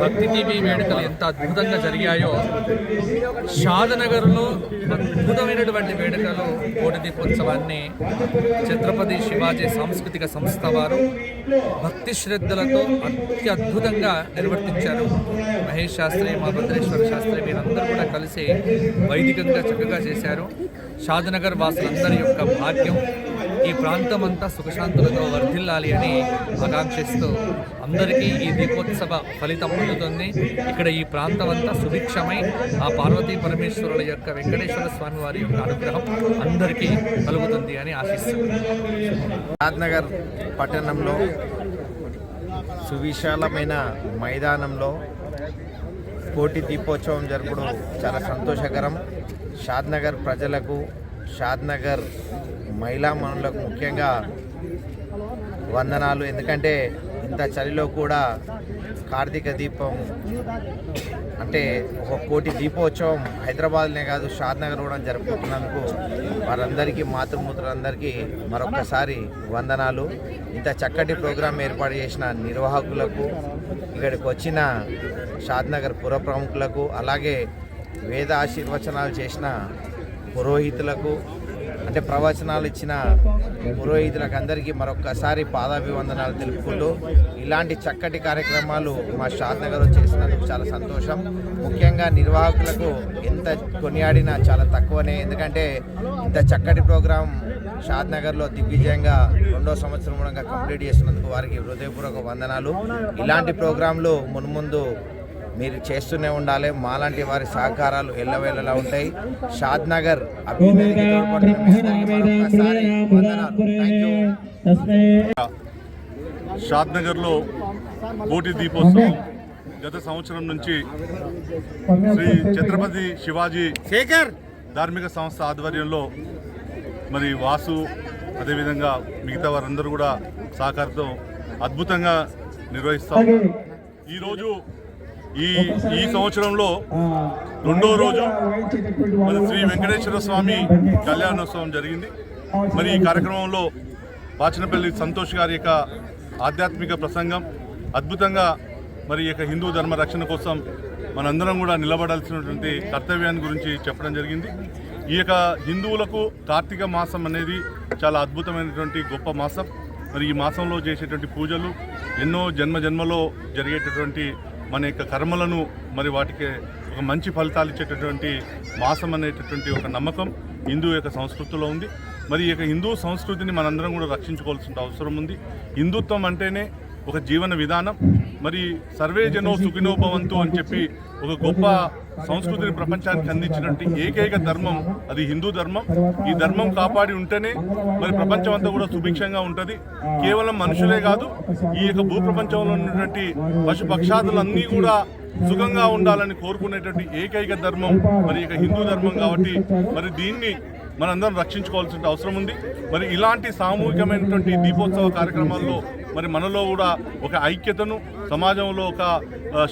భక్తి టీవీ వేడుకలు ఎంత అద్భుతంగా జరిగాయో. షాదనగర్లో అద్భుతమైనటువంటి వేడుకలు కోటి దీపోత్సవాన్ని ఛత్రపతి శివాజీ సాంస్కృతిక సంస్థ వారు భక్తి శ్రద్ధలతో అత్యద్భుతంగా నిర్వర్తించారు. మహేష్ శాస్త్రి మా భద్రేశ్వర శాస్త్రి వీరందరూ కూడా కలిసి వైదికంగా చక్కగా చేశారు. షాదనగర్ వాసులందరి యొక్క భాగ్యం ఈ ప్రాంతం అంతా సుఖశాంతులతో వర్ధిల్లాలి అని ఆకాంక్షిస్తూ అందరికీ ఈ దీపోత్సవ ఫలితం పొందుతుంది ఇక్కడ ఈ ప్రాంతం అంతా సుభిక్షమై ఆ పార్వతీ పరమేశ్వరుల యొక్క వెంకటేశ్వర స్వామి వారి యొక్క అనుగ్రహం అందరికీ కలుగుతుంది అని ఆశిస్తున్నాను. రాజ్నగర్ పట్టణంలో సువిశాలమైన మైదానంలో కోటి దీపోత్సవం జరపడం చాలా సంతోషకరం. షాద్నగర్ ప్రజలకు షాద్నగర్ మహిళా మనులకు ముఖ్యంగా వందనాలు. ఎందుకంటే ఇంత చలిలో కూడా కార్తీక దీపం అంటే ఒక కోటి దీపోత్సవం హైదరాబాద్నే కాదు షాద్నగర్ కూడా జరుపుకుంటున్నందుకు వారందరికీ మాతృమూర్తులందరికీ మరొకసారి వందనాలు. ఇంత చక్కటి ప్రోగ్రాం ఏర్పాటు చేసిన నిర్వాహకులకు ఇక్కడికి వచ్చిన షాద్నగర్ పుర ప్రముఖులకు అలాగే వేద ఆశీర్వచనాలు చేసిన పురోహితులకు అంటే ప్రవచనాలు ఇచ్చిన పురోహితులకు అందరికీ మరొక్కసారి పాదాభివందనాలు తెలుపుకుంటూ ఇలాంటి చక్కటి కార్యక్రమాలు మా షాద్నగర్ చేసినందుకు చాలా సంతోషం. ముఖ్యంగా నిర్వాహకులకు ఎంత కొనియాడినా చాలా తక్కువనే. ఎందుకంటే ఇంత చక్కటి ప్రోగ్రాం షాద్నగర్లో దిగ్విజయంగా రెండో సంవత్సరం కూడా కంప్లీట్ చేసినందుకు వారికి హృదయపూర్వక వందనాలు. ఇలాంటి ప్రోగ్రాంలు మున్ముందు మీరు చేస్తూనే ఉండాలి. మాలాంటి వారి సహకారాలు ఎల్లవేళలా ఉంటాయి. షాద్ నగర్ you. షాద్నగర్లో కోటి దీపోత్సవం గత సంవత్సరం నుంచి శ్రీ ఛత్రపతి శివాజీ శేఖర్! ధార్మిక సంస్థ ఆధ్వర్యంలో మరి వాసు అదేవిధంగా మిగతా వారందరూ కూడా సహకారంతో అద్భుతంగా నిర్వహిస్తా. ఈరోజు ఈ ఈ సంవత్సరంలో రెండో రోజు మరి శ్రీ వెంకటేశ్వర స్వామి కళ్యాణోత్సవం జరిగింది. మరి ఈ కార్యక్రమంలో బాచనపల్లి సంతోష్ గారి యొక్క ఆధ్యాత్మిక ప్రసంగం అద్భుతంగా మరి ఈ యొక్క హిందూ ధర్మ రక్షణ కోసం మనందరం కూడా నిలబడాల్సినటువంటి కర్తవ్యాన్ని గురించి చెప్పడం జరిగింది. ఈ యొక్క హిందువులకు కార్తీక మాసం అనేది చాలా అద్భుతమైనటువంటి గొప్ప మాసం. మరి ఈ మాసంలో చేసేటువంటి పూజలు ఎన్నో జన్మ జన్మలో జరిగేటటువంటి మన యొక్క కర్మలను మరి వాటికి ఒక మంచి ఫలితాలు ఇచ్చేటటువంటి మాసం అనేటటువంటి ఒక నమ్మకం హిందూ యొక్క సంస్కృతిలో ఉంది. మరి ఈ యొక్క హిందూ సంస్కృతిని మనందరం కూడా రక్షించుకోవాల్సిన అవసరం ఉంది. హిందుత్వం అంటేనే ఒక జీవన విధానం. మరి సర్వే జనో సుఖినోభవంతు అని చెప్పి ఒక గొప్ప సంస్కృతిని ప్రపంచానికి అందించినట్టు ఏకైక ధర్మం అది హిందూ ధర్మం. ఈ ధర్మం కాపాడి ఉంటేనే మరి ప్రపంచం అంతా కూడా సుభిక్షంగా ఉంటుంది. కేవలం మనుషులే కాదు ఈ యొక్క భూప్రపంచంలో ఉన్నటువంటి పశు పక్షాదులన్నీ కూడా సుఖంగా ఉండాలని కోరుకునేటువంటి ఏకైక ధర్మం మరి ఇక హిందూ ధర్మం కాబట్టి మరి దీన్ని మనందరం రక్షించుకోవాల్సిన అవసరం ఉంది. మరి ఇలాంటి సామూహికమైనటువంటి దీపోత్సవ కార్యక్రమాల్లో మరి మనలో కూడా ఒక ఐక్యతను సమాజంలో ఒక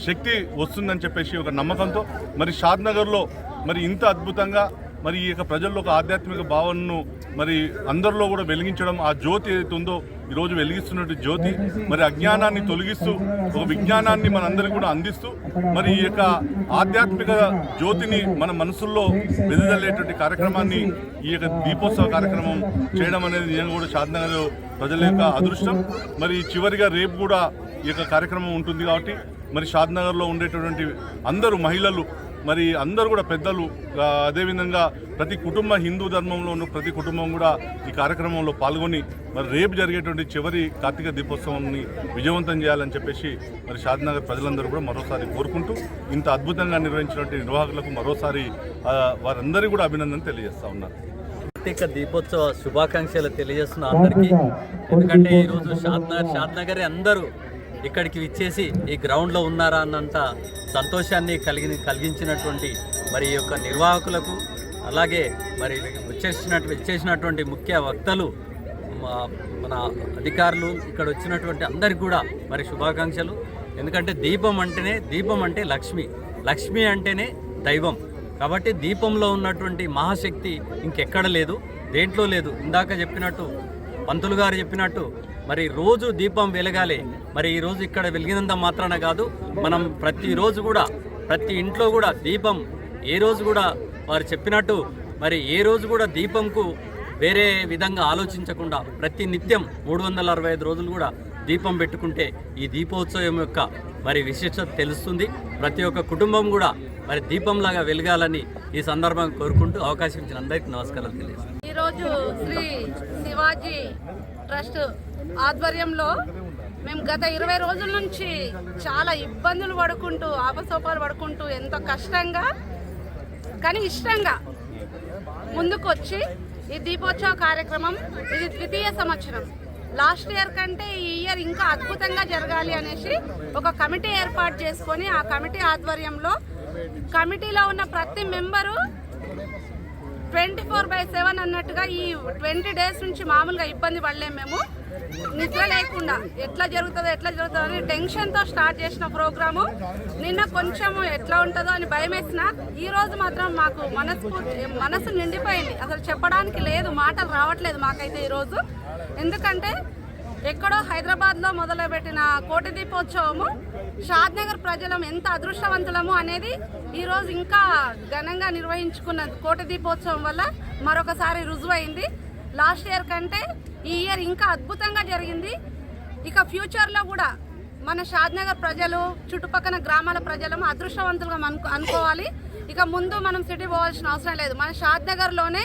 శక్తి వస్తుందని చెప్పేసి ఒక నమ్మకంతో మరి షాద్నగర్లో మరి ఇంత అద్భుతంగా మరి ఈ యొక్క ప్రజల్లో ఒక ఆధ్యాత్మిక భావనను మరి అందరిలో కూడా వెలిగించడం ఆ జ్యోతి ఏదైతే ఉందో ఈరోజు వెలిగిస్తున్నట్టు జ్యోతి మరి అజ్ఞానాన్ని తొలగిస్తూ ఒక విజ్ఞానాన్ని మనందరికీ కూడా అందిస్తూ మరి ఈ యొక్క ఆధ్యాత్మిక జ్యోతిని మన మనసుల్లో వెదజల్లేటువంటి కార్యక్రమాన్ని ఈ యొక్క దీపోత్సవ కార్యక్రమం చేయడం అనేది నిజంగా కూడా షాద్నగర్ ప్రజల యొక్క అదృష్టం. మరి చివరిగా రేపు కూడా ఈ యొక్క కార్యక్రమం ఉంటుంది కాబట్టి మరి షాద్నగర్లో ఉండేటటువంటి అందరూ మహిళలు మరి అందరూ కూడా పెద్దలు అదేవిధంగా ప్రతి కుటుంబ హిందూ ధర్మంలో ఉన్న ప్రతి కుటుంబం కూడా ఈ కార్యక్రమంలో పాల్గొని మరి రేపు జరిగేటువంటి చివరి కార్తీక దీపోత్సవాన్ని విజయవంతం చేయాలని చెప్పేసి మరి షాద్నగర్ ప్రజలందరూ కూడా మరోసారి కోరుకుంటూ ఇంత అద్భుతంగా నిర్వహించినటువంటి నిర్వాహకులకు మరోసారి వారందరికీ కూడా అభినందన తెలియజేస్తా ఉన్నారు కార్తీక దీపోత్సవ శుభాకాంక్షలు తెలియజేస్తున్న అందరికీ. ఎందుకంటే ఈరోజు షాద్నగర్ షాద్నగరే అందరూ ఇక్కడికి విచ్చేసి ఈ గ్రౌండ్లో ఉన్నారా అన్నంత సంతోషాన్ని కలిగి కలిగించినటువంటి మరి ఈ యొక్క నిర్వాహకులకు అలాగే మరి వచ్చేసినట్టు వచ్చేసినటువంటి ముఖ్య వక్తలు మన అధికారులు ఇక్కడ వచ్చినటువంటి అందరికి కూడా మరి శుభాకాంక్షలు. ఎందుకంటే దీపం అంటేనే దీపం అంటే లక్ష్మి. లక్ష్మి అంటేనే దైవం. కాబట్టి దీపంలో ఉన్నటువంటి మహాశక్తి ఇంకెక్కడ లేదు దేంట్లో లేదు. ఇందాక చెప్పినట్టు పంతులు గారు చెప్పినట్టు మరి రోజు దీపం వెలగాలి. మరి ఈ రోజు ఇక్కడ వెలిగినంత మాత్రాన కాదు మనం ప్రతిరోజు కూడా ప్రతి ఇంట్లో కూడా దీపం ఏ రోజు కూడా వారు చెప్పినట్టు మరి ఏ రోజు కూడా దీపంకు వేరే విధంగా ఆలోచించకుండా ప్రతి నిత్యం మూడు వందల అరవై ఐదు రోజులు కూడా దీపం పెట్టుకుంటే ఈ దీపోత్సవం యొక్క మరి విశిష్టత తెలుస్తుంది. ప్రతి ఒక్క కుటుంబం కూడా మరి దీపంలాగా వెలగాలని ఈ సందర్భంగా కోరుకుంటూ అవకాశం ఇచ్చిన అందరికీ నమస్కారాలు తెలియజేస్తాను ఈరోజు శ్రీ శివాజీ ట్రస్ట్ ఆధ్వర్యంలో మేము గత ఇరవై రోజుల నుంచి చాలా ఇబ్బందులు పడుకుంటూ ఆపసోపాలు పడుకుంటూ ఎంతో కష్టంగా కానీ ఇష్టంగా ముందుకొచ్చి ఈ దీపోత్సవ కార్యక్రమం ఇది ద్వితీయ సంవత్సరం. లాస్ట్ ఇయర్ కంటే ఈ ఇయర్ ఇంకా అద్భుతంగా జరగాలి అనేసి ఒక కమిటీ ఏర్పాటు చేసుకొని ఆ కమిటీ ఆధ్వర్యంలో కమిటీలో ఉన్న ప్రతి member twenty four by seven అన్నట్టుగా ఈ ట్వంటీ డేస్ నుంచి మామూలుగా ఇబ్బంది పడలేము మేము. నిద్ర లేకుండా ఎట్లా జరుగుతుందో ఎట్లా జరుగుతుందో అని టెన్షన్తో స్టార్ట్ చేసిన ప్రోగ్రాము. నిన్న కొంచెం ఎట్లా ఉంటుందో అని భయం వేసిన ఈరోజు మాత్రం మాకు మనసు మనసు నిండిపోయింది. అసలు చెప్పడానికి లేదు మాటలు రావట్లేదు మాకైతే ఈరోజు ఎందుకంటే ఎక్కడో హైదరాబాద్లో మొదలుపెట్టిన కోటి దీపోత్సవము షాద్నగర్ ప్రజలం ఎంత అదృష్టవంతులము అనేది ఈరోజు ఇంకా ఘనంగా నిర్వహించుకున్న కోట దీపోత్సవం వల్ల మరొకసారి రుజువైంది. లాస్ట్ ఇయర్ కంటే ఈ ఇయర్ ఇంకా అద్భుతంగా జరిగింది. ఇక ఫ్యూచర్లో కూడా మన షాద్నగర్ ప్రజలు చుట్టుపక్కల గ్రామాల ప్రజలు అదృష్టవంతులుగా అనుకో అనుకోవాలి. ఇక ముందు మనం సిటీ పోవాల్సిన అవసరం లేదు. మన షాద్నగర్లోనే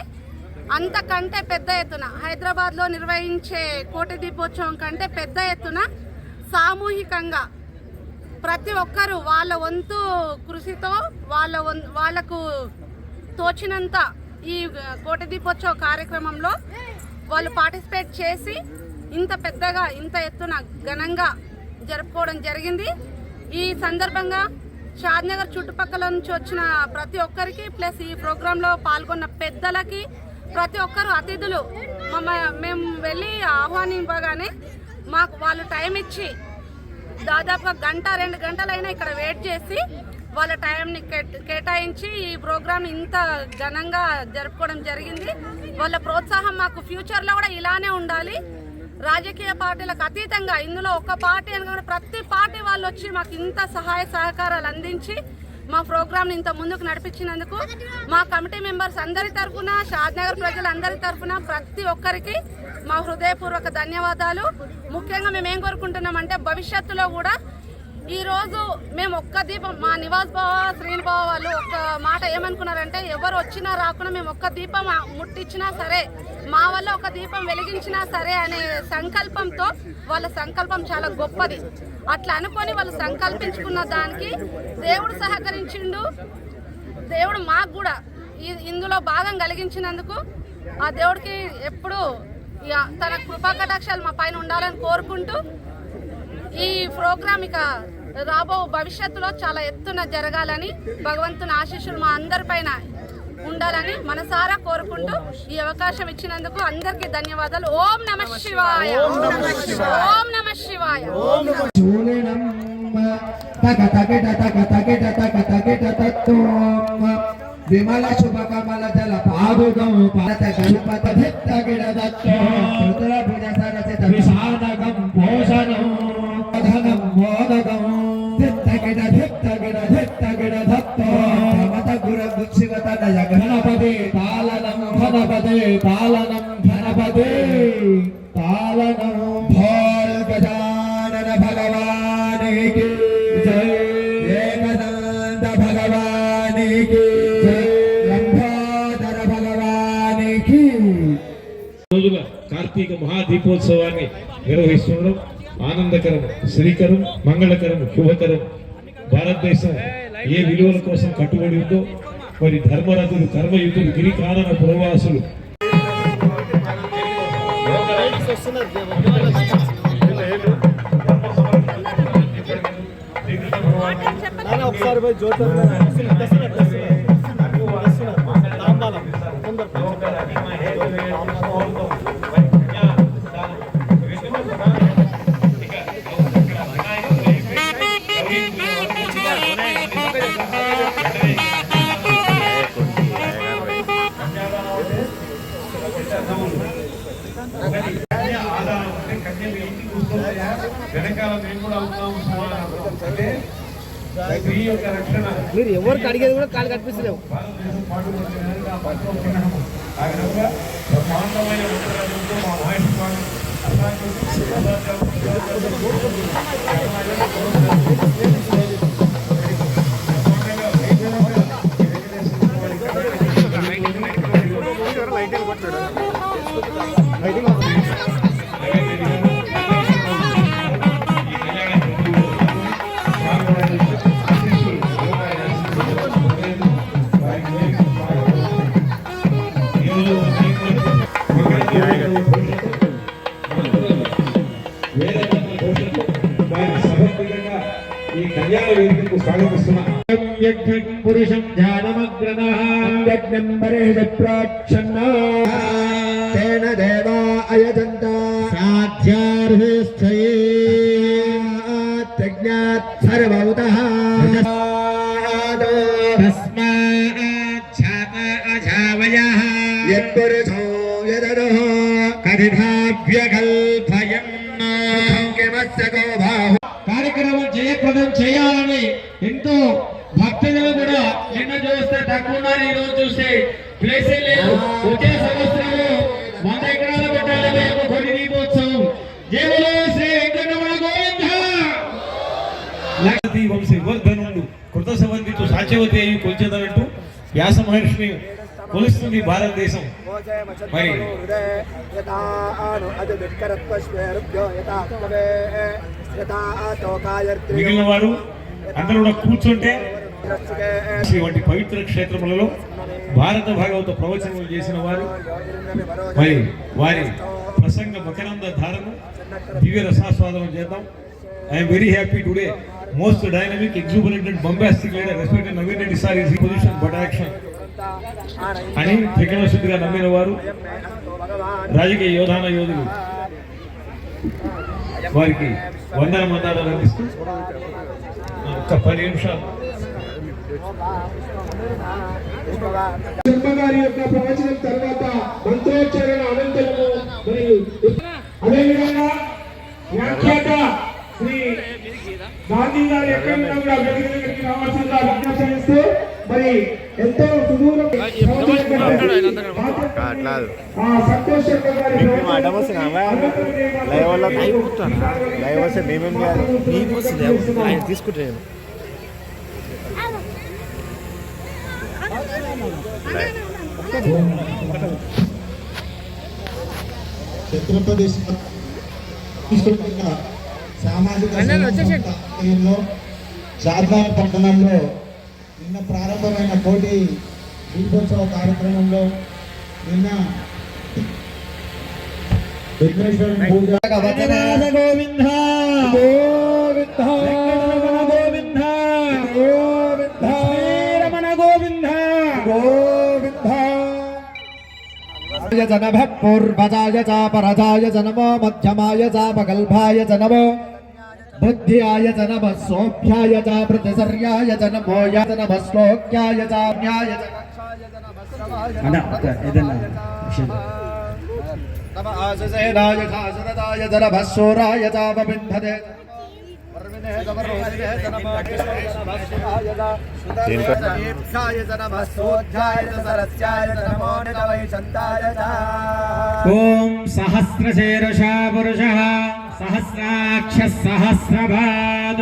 అంతకంటే పెద్ద ఎత్తున హైదరాబాద్లో నిర్వహించే కోటి దీపోత్సవం కంటే పెద్ద ఎత్తున సామూహికంగా ప్రతి ఒక్కరూ వాళ్ళ వంతు కృషితో వాళ్ళ వం- వాళ్ళకు తోచినంత ఈ కోట దీపోత్సవ కార్యక్రమంలో వాళ్ళు పార్టిసిపేట్ చేసి ఇంత పెద్దగా ఇంత ఎత్తున ఘనంగా జరుపుకోవడం జరిగింది. ఈ సందర్భంగా షాద్నగర్ చుట్టుపక్కల నుంచి వచ్చిన ప్రతి ఒక్కరికి ప్లస్ ఈ ప్రోగ్రాంలో పాల్గొన్న పెద్దలకి ప్రతి ఒక్కరు అతిథులు మమ్మ మేము వెళ్ళి ఆహ్వానింపగానే మాకు వాళ్ళు టైం ఇచ్చి దాదాపుగా గంట రెండు గంటలైనా ఇక్కడ వెయిట్ చేసి వాళ్ళ టైంని కేటాయించి ఈ ప్రోగ్రామ్ ఇంత ఘనంగా జరుపుకోవడం జరిగింది. వాళ్ళ ప్రోత్సాహం మాకు ఫ్యూచర్లో కూడా ఇలానే ఉండాలి. రాజకీయ పార్టీలకు అతీతంగా ఇందులో ఒక పార్టీ అని ప్రతి పార్టీ వాళ్ళు వచ్చి మాకు ఇంత సహాయ సహకారాలు అందించి మా ప్రోగ్రామ్ ఇంత ముందుకు నడిపించినందుకు మా కమిటీ మెంబర్స్ అందరి తరఫున షాద్నగర్ ప్రజలందరి తరఫున ప్రతి ఒక్కరికి మా హృదయపూర్వక ధన్యవాదాలు. ముఖ్యంగా మేము ఏం కోరుకుంటున్నామంటే భవిష్యత్తులో కూడా ఈరోజు మేము ఒక్క దీపం మా నివాస్ బావ శ్రీనిబావ వాళ్ళు ఒక్క మాట ఏమనుకున్నారంటే ఎవరు వచ్చినా రాకుండా మేము ఒక్క దీపం ముట్టించినా సరే మా వల్ల ఒక దీపం వెలిగించినా సరే అనే సంకల్పంతో వాళ్ళ సంకల్పం చాలా గొప్పది. అట్లా అనుకొని వాళ్ళు సంకల్పించుకున్న దానికి దేవుడు సహకరించిండు. దేవుడు మాకు కూడా ఇందులో భాగం కలిగించినందుకు ఆ దేవుడికి ఎప్పుడు ఇక తన కృపా కటాక్షాలు మా పైన ఉండాలని కోరుకుంటూ ఈ ప్రోగ్రామ్ ఇక రాబో భవిష్యత్తులో చాలా ఎత్తున జరగాలని భగవంతుని ఆశీస్సులు మా అందరిపైన ఉండాలని మనసారా కోరుకుంటూ ఈ అవకాశం ఇచ్చినందుకు అందరికీ ధన్యవాదాలు. ఓం నమ శివాయ. ఓం నమ శివాయ. తక తకిట తక తకిట తక తకిట తత్వం విమల శుభ కమల జల పాదుగం పాత గణపత భిత్త గిడ దత్తం చతురభుజ సరసిత విషాదగం పోషణం ధనం మోదగం భిత్త గిడ భిత్త గిడ భిత్త గిడ దత్తం ప్రమత గుర శివతనయ గణపతి పాలనం ఘనపతి పాలనం ఘనపతి పాలనం భోల్ కార్తీక మహాదీపోత్సవాన్ని నిర్వహిస్తుండడం ఆనందకరం శ్రీకరం మంగళకరం శుభకరం భారతదేశం ఏ విలువల కోసం కట్టుబడి ఉందో మరి ధర్మరథులు కర్మయుతులు గిరికానన పురవాసులు ఒకసారి మేము కూడా అవుతాము అంటే స్త్రీ యొక్క రక్షణ. మీరు ఎవరికి అడిగేది కూడా కాలు కనిపిస్తలేవు. భారతదేశం పాటుపడుతున్న విధంగా పట్టుకో చిహ్నము. ఆ విధంగా బ్రహ్మాండమైన ఉత్తరాలతో మా మహేష్ స్వామి అట్లాంటి ఈ కళ్యాణ వేదికకు స్వాగతిస్తున్నాం పురుషం ధ్యానమగ్రణ లక్షతి వంశీ వర్ధనుడు కృత సంబంధితు సాధ్యవతి అయి కొంచెదనంటూ వ్యాస మహర్షిని కొలుస్తుంది భారతదేశం మరి మిగిలిన వారు అందరూ కూడా కూర్చుంటే వంటి పవిత్ర క్షేత్రములలో భారత భాగవత ప్రవచనములు చేసిన వారు మరి వారి ప్రసంగ మకరంద ధారను దివ్య రసాస్వాదనం చేద్దాం. I'm very happy today most dynamic exuberated and bombastic leader respect Naveen Reddy sir is position but action అని త్రికరణశుద్ధిగా నమ్మిన వారు రాజకీయ యోధాన యోధులు వారికి వందల మందాలు అందిస్తూ ఒక్క పది నిమిషాలు. గారి యొక్క ప్రవచనం తర్వాత మంత్రోచ్చారణ అనంతరము మరియు అదేవిధంగా వ్యాఖ్యాత శ్రీ గాంధీ గారి ఎక్కడ ఉన్నా కూడా వేదిక దగ్గరికి రావాల్సిందిగా విజ్ఞప్తి చేస్తూ మరి ఎంతో సుదూరం ఆ సంతోష్ శర్మ గారి లైవ్ వస్తే మేమేం చేయాలి నీకు వస్తుంది ఆయన తీసుకుంటాను ఛత్రపతి సామాజిక శారదాయ పట్టణంలో నిన్న ప్రారంభమైన కోటి దీపోత్సవ కార్యక్రమంలో నిన్న విఘ్నేశ్వరుని పూజ గోవింద. గోవింద. గోవింద. గోవింద. రమణ గోవింద. గోవింద. జనభ పూర్వజాయ చాపరజాయ జనమో మధ్యమాయ చాపగల్భాయ జనమో బుద్ధ్యాయ జనమ సోభ్యాయ చ ప్రతిసర్యాయ జనమోయ జనమ శ్లోక్యాయ చాన్యాయ నమ ఆశసేనాయ శాసనదాయ జనభశూరాయ చాపబింధతే ఓం సహస్రశీర్షా పురుష. సహస్రాక్ష సహస్రపాద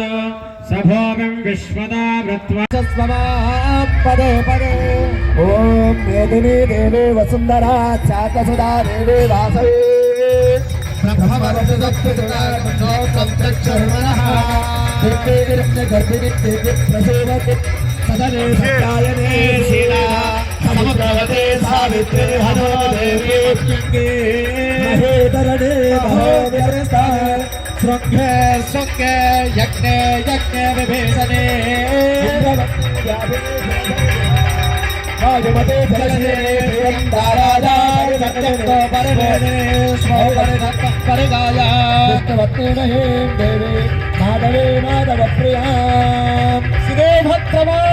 సభోగం విశ్వదా వృత్వా పదే. పదే ఓం మేదిని దేవి వసుంధరా చాకసుధా దేవి వాసవే. సదనే శీలా సమప్రవతే సావిత్రి హనో దేవి हरो देवी महेदरणे महोदरता शृङ्गे शृङ्गे यज्ञ यज्ञ विभीषणे राजमते फलने दारादार सत्यं परभोने स्मौपरि सत्तः परिगाया विष्णवत्तेन हें देवे माधवे माधवप्रियां श्रीभद्रमा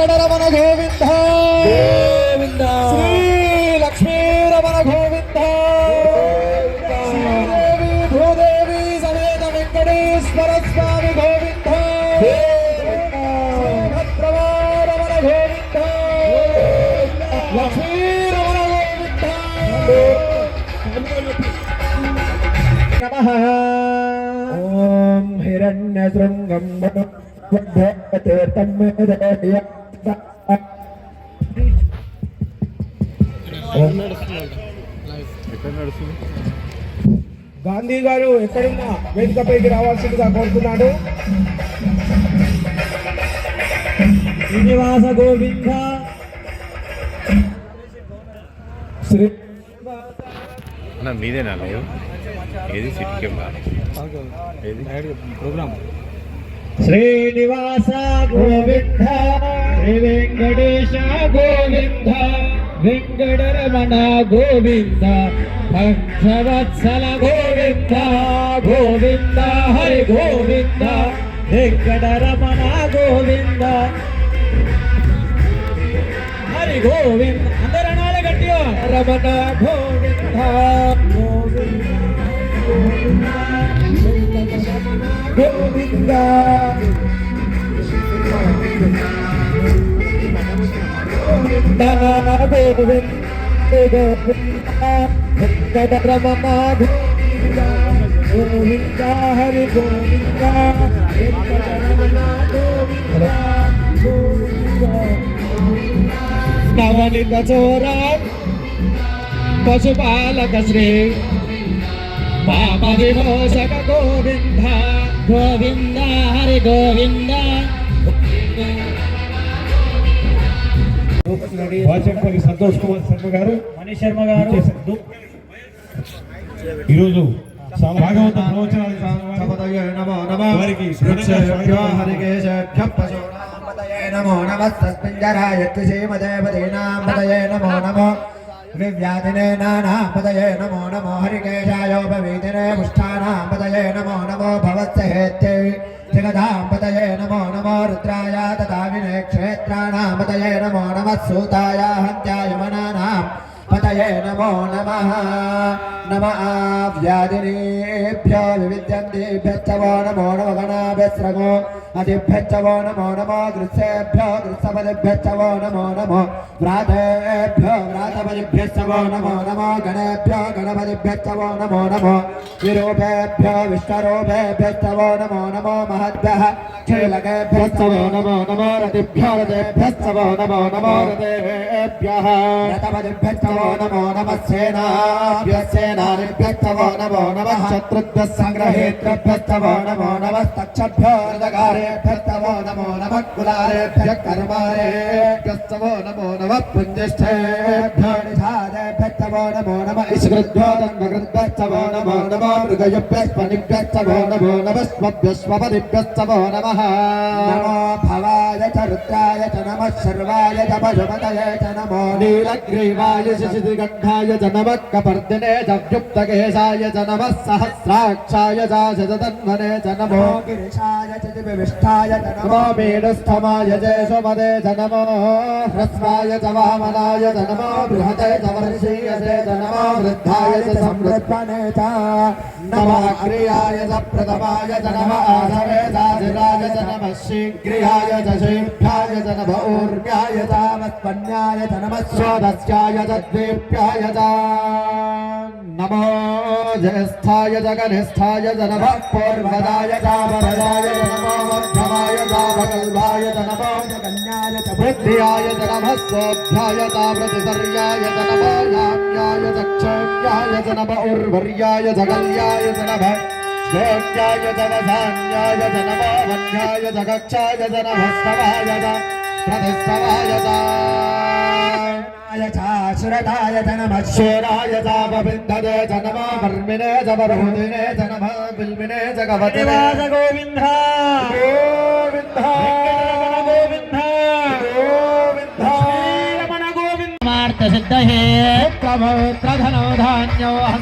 వెంకటరమణ గోవింద! గోవింద శ్రీ లక్ష్మీరమణ గోవింద! శ్రీదేవి భూదేవి సమేత వెంకటేశ్వర స్వామి గోవింద! భద్రవారమణ గోవింద! లక్ష్మీరమణ గోవింద నమ! हिरण्यशृङ्गं तीर्थं గాంధీ గారు ఎక్కడున్నా? వేదికపైకి రావాల్సిందిగా కోరుతున్నాడు. శ్రీనివాస గోవింద. శ్రీ అన్న మీదేనా ఏది సిటీ ఏది? ప్రోగ్రామ్. శ్రీనివాస గోవింద శ్రీ వెంకటేశ గోవింద వెంకటరమణ గోవింద భక్తవత్సల గోవింద గోవింద హరి గోవింద వెంకటరమణ గోవింద. హరి గోవింద అందరూ అనాలి రమణ గోవింద గోవింద గోవింద. గోవింద గోవింద వెంకటరమణ గోవింద గోవింద హరి గోవింద వెంకటరమణ గోవింద గోవింద నవనిత చోర పశుపాలక శ్రీ పాప విమోచక గోవింద గోవింద హరి గోవింద. వాచంపల్లి సంతోష్ కుమార్ శర్మ గారు. మణి శర్మ గారు. ఈరోజు భాగవత ప్రవచనాలు వారికి నమో పదయే నమో నమో. హరికేశాయోపవీదినే పుష్టానాం పదయే నమో నమో భవత్స హేత్యై జగదాం పదయే నమో నమో రుద్రాయ తథా వినే క్షేత్రాణాం పదయే నమో నమः సూతాయ హంత్యాయమనానాం పతయే నమో నమ నమ వ్యాధినేభ్యో వివిద్యంతిభ్యశ్చవో నమో నమ గణాభ్యస్రగో అతిభ్యశ్చవో నమో నమో దృశ్యేభ్యో దృశ్యపదిభ్యో నమో నమో వ్రాతేభ్యో వ్రాతపదిభ్యో నమో నమో గణేభ్యో గణపతిభ్యశ్చవో నమో నమో విరూపేభ్యో విశ్వరూపేభ్యో నమో నమో మహద్భ్య క్షీలకేభ్యశ్చవో నమో నమో రతిభ్యో రతేభ్యో నమో నమో రథేభ్యः రథపతిభ్యశ్చవో నమో నమः సేనాభ్యశ్చేనానిభ్యశ్చవో నమో నమः శత్రుభ్యः సంగ్రహేత్రభ్యశ్చవో నమో నమः తక్షభ్యో రథకారేభ్యశ్చవో నమో నమः కులారేభ్యः కర్మారేభ్యశ్చవో నమో నమः పుంజిష్ఠేభ్యో నిషాదేభ్యశ్చవో నమో నమः ఇష్కృద్భ్యో తన్మకృద్భ్యశ్చవో నమో నమో మృగయుభ్యస్పనిభ్యశ్చవో నమో నమः స్వభ్యస్వపదిభ్యశ్చవో నమः నమో భవాయ చ రుద్రాయ చ నమः శర్వాయ చ పశుపతయే చ నమో నీలగ్రీవాయ శశిగంధాయ చ నమः కపర్దినే చ వ్యుక్తకేశాయ చ నమः సహస్రాక్షాయ చ శతధన్వనే చ నమో గిరిశాయ చ దివిష్టాయ చ నమో మేడుస్థమాయ చ సుమదే చ నమో హ్రస్వాయ చ వామనాయ చ నమో బృహతే చ వర్షీయసే చ నమో వృద్ధాయ చ సమృద్ధనే చ నమః క్రియాయ చ ప్రథమాయ చ నమః ఆధవే చాధిరాయ చ నమః శీఘ్రియాయ చ శీఘ్రాయ చ నమః ఊర్వ్యాయ చ మత్పన్యాయ చ నమః శోధస్యాయ చ ద్వీప్యాయ చ నమో జ్యేష్ఠాయ చ గనిష్ఠాయ చ నమః పూర్వదాయ చ వరదాయ చ నమో మధ్యమాయ చ భగల్వాయ చ నమో జగన్యాయ చ బుద్ధియాయ చ నమః సోభ్యాయ చ ప్రతిసర్యాయ చ నమో యామ్యాయ చ క్షేమ్యాయ చ నమః ఉర్వర్యాయ చ గల్యాయ చ నమః శ్లోక్యాయ చ వధాన్యాయ చ నమో వన్యాయ చ కక్షాయ చ నమః స్తవాయ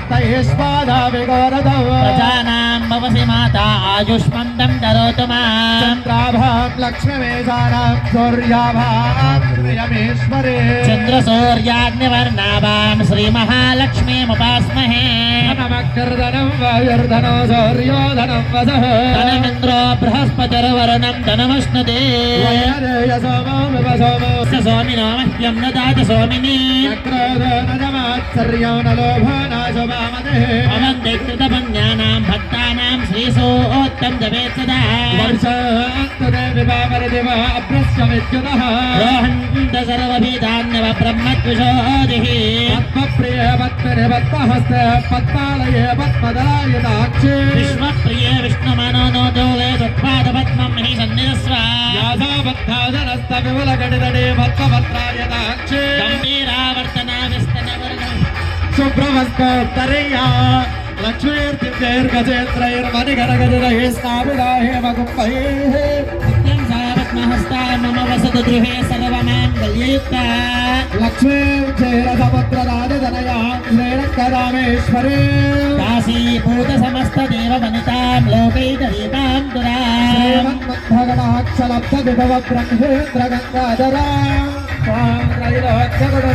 చ ప్రతిస్తవాయ చ సురదాయ చ నమః శూరాయ చ పవిందదే చ నమో వర్మినే చ వరుదినే చ నమః బిల్మినే చ గవతినే గోవింద గోవింద గోవింద గోవింద రమణ గోవింద మార్త సిద్ధహే ప్రమోత్రధనో ధాన్యో హస్తయేష్పాదా విగోరధో ప్రజానాం भवन्त्यकृतपन्यानां भक्तानां श्रीसोत्तं जपेत् सदा रोहन्त सर्वभेदान्यव ब्रह्मद्विषोदिः पद्मप्रिय पद्मरे पद्महस्त पद्मालये विश्वप्रिय विष्णुमनो नो दोगे तत्पाद हि सन्निधस्व याधा बद्धाधनस्त विपुलगडिदडे శుభ్రవస్తోత్తరయ్యా లక్ష్మీర్తిర్గజేంద్రైర్మణిగరగజరహే స్వామిదాహే మగుంపహే నిత్యంసారత్మహస్తా మమ వసత గృహే సర్వమాంగల్యేత లక్ష్మీర్జైరథభద్రదాదిధనయా శ్రీరంగరామేశ్వరే కాశీభూత సమస్త దేవ వనితాం లోకైకరీతాం దురా శ్రీమన్మద్ధగణాక్షలబ్ధ విభవ బ్రహ్మేంద్ర గంగాధరా స్వాం రైలవచ్చగడం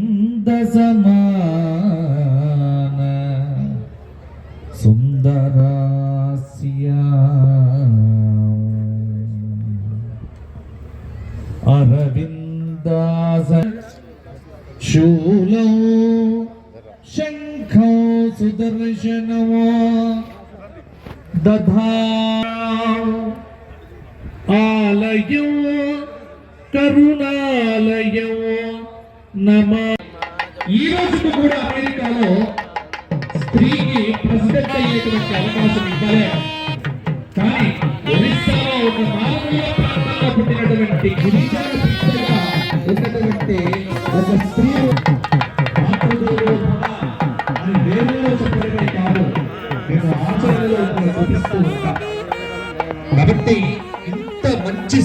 శ్రీమన్మద్భగణాక్షలబ్ధ సమాన సుందరాస్యా అరవిందాస శూలం శంఖో సుదర్శనమో దధా ఆలయం కరుణాలయం నమా ఈ రోజుకు కూడా అమెరికాలో స్త్రీకి ప్రెసిడెంట్ అయ్యేటువంటి అవకాశం ఇవ్వలే. కానీ ఒరిస్సాలో ఒక మారుమూల ప్రాంతంలో పుట్టినటువంటి గిరిజ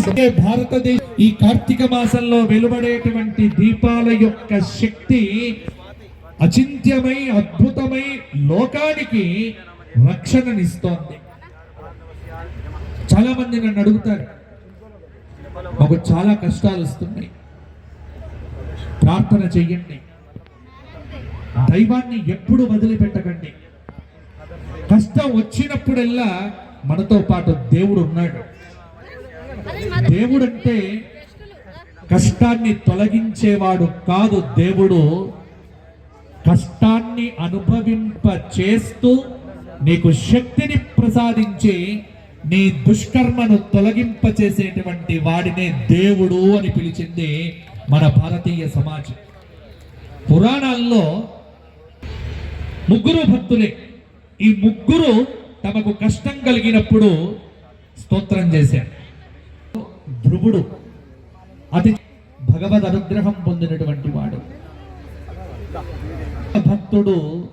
మంచి భారతదేశ ఈ కార్తీక మాసంలో వెలువడేటువంటి దీపాల యొక్క శక్తి అచింత్యమై అద్భుతమై లోకానికి రక్షణనిస్తోంది. చాలా మంది నన్ను అడుగుతారు మాకు చాలా కష్టాలు వస్తున్నాయి. ప్రార్థన చెయ్యండి. దైవాన్ని ఎప్పుడు వదిలిపెట్టకండి. కష్టం వచ్చినప్పుడల్లా మనతో పాటు దేవుడు ఉన్నాడు. దేవుడు అంటే కష్టాన్ని తొలగించేవాడు కాదు దేవుడు. కష్టాన్ని అనుభవింప చేస్తూ నీకు శక్తిని ప్రసాదించి నీ దుష్కర్మను తొలగింప చేసేటువంటి వాడినే దేవుడు అని పిలిచింది మన భారతీయ సమాజం. పురాణాల్లో ముగ్గురు భక్తులే. ఈ ముగ్గురు తమకు కష్టం కలిగినప్పుడు స్తోత్రం చేశారు. ధ్రువుడు. అతి భగవద్ అనుగ్రహం పొందినటువంటి వాడు. భక్తుడు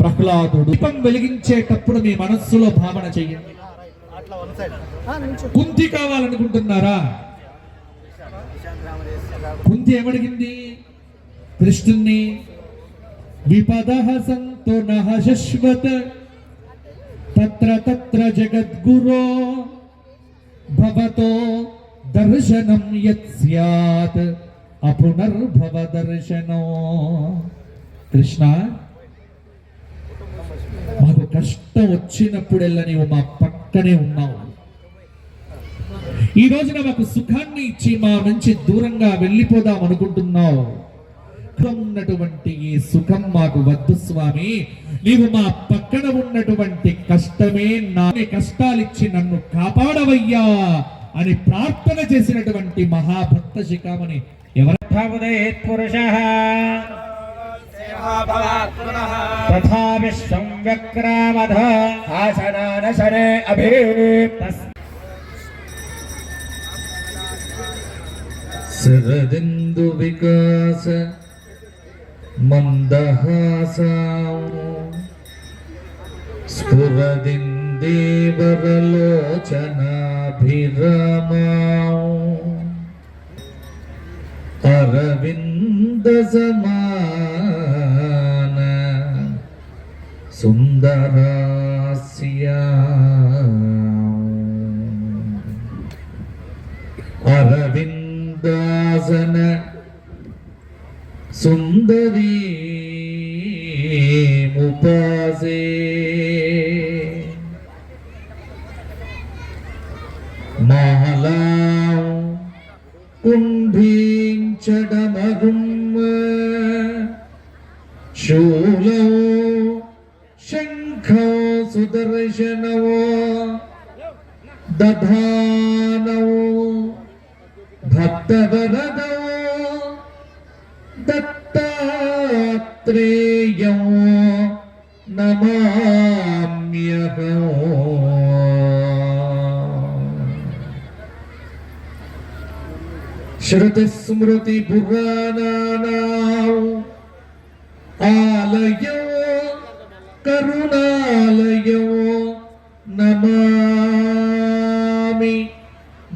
ప్రహ్లాదుడు దీపం వెలిగించేటప్పుడు మీ మనస్సులో భావన చెయ్యండి. కుంతి కావాలనుకుంటున్నారా? కుంతి ఏమడిగింది? కృష్ణుణ్ణి విపద సంతో నహ శశ్వత తత్ర తత్ర జగద్గురో భవతో దర్శనం యత్ స్యాత్ అపునర్భవ దర్శనో కృష్ణ మాకు కష్టం వచ్చినప్పుడెల్లా నీవు మా పక్కనే ఉన్నావు. ఈ రోజున మాకు సుఖాన్ని ఇచ్చి మా నుంచి దూరంగా వెళ్ళిపోదాం అనుకుంటున్నావు. ఉన్నటువంటి ఈ సుఖం మాకు వద్దు స్వామి. నీవు మా పక్కన ఉన్నటువంటి కష్టమే నా కష్టాలిచ్చి నన్ను కాపాడవయ్యా అని ప్రార్థన చేసినటువంటి మహాభక్త శిఖామణి ఎవరు? పురుష. తథా విశ్వం వ్యక్రామధ ఆసనానసనే అభి శరదిందు వికాస मन्दहासां स्फुरदिं देवरलोचनाभिरामां अरविन्दसमान सुन्दरास्या अरविन्दासन സുന്ദരി മുബാസേ മാലാം കുംഭീഞ്ചടമകും ശൂലോ ശംഖോ സുദർശനവോ ദധാ ஸ்மிருதி புராணானாம் ஆலயோ கருணாலயோ நமாமி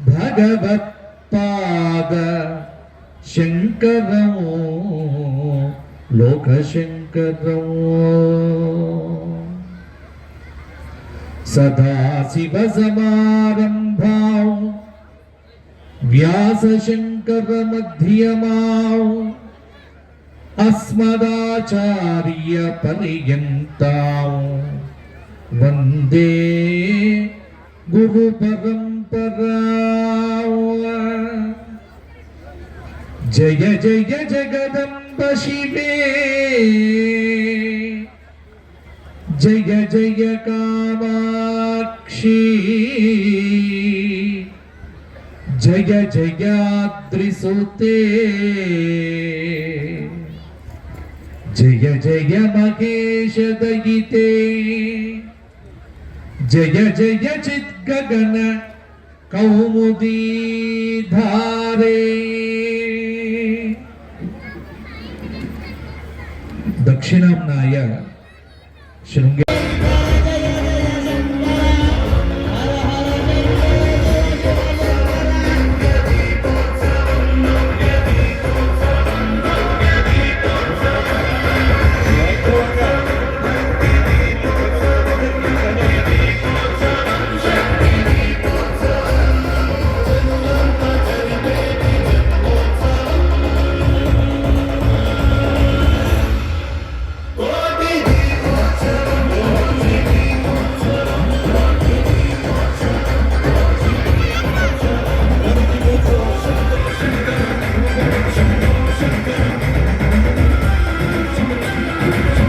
பகவத் பாத சங்கரமோ லோகசங்கரமோ சதாசிவசமாரம்பாம் व्यासशङ्करमध्यमाौ अस्मदाचार्यपर्यन्ताौ वन्दे गुरुपरम्पराौ जय जय जगदम्ब शिवे जय जय कामाक्षी జయ జయాద్రిసుతే జయ జయ మహేశ దయితే జయ జయ చిద్గగన కౌముదీ ధారే దక్షిణాంనాయ శృంగ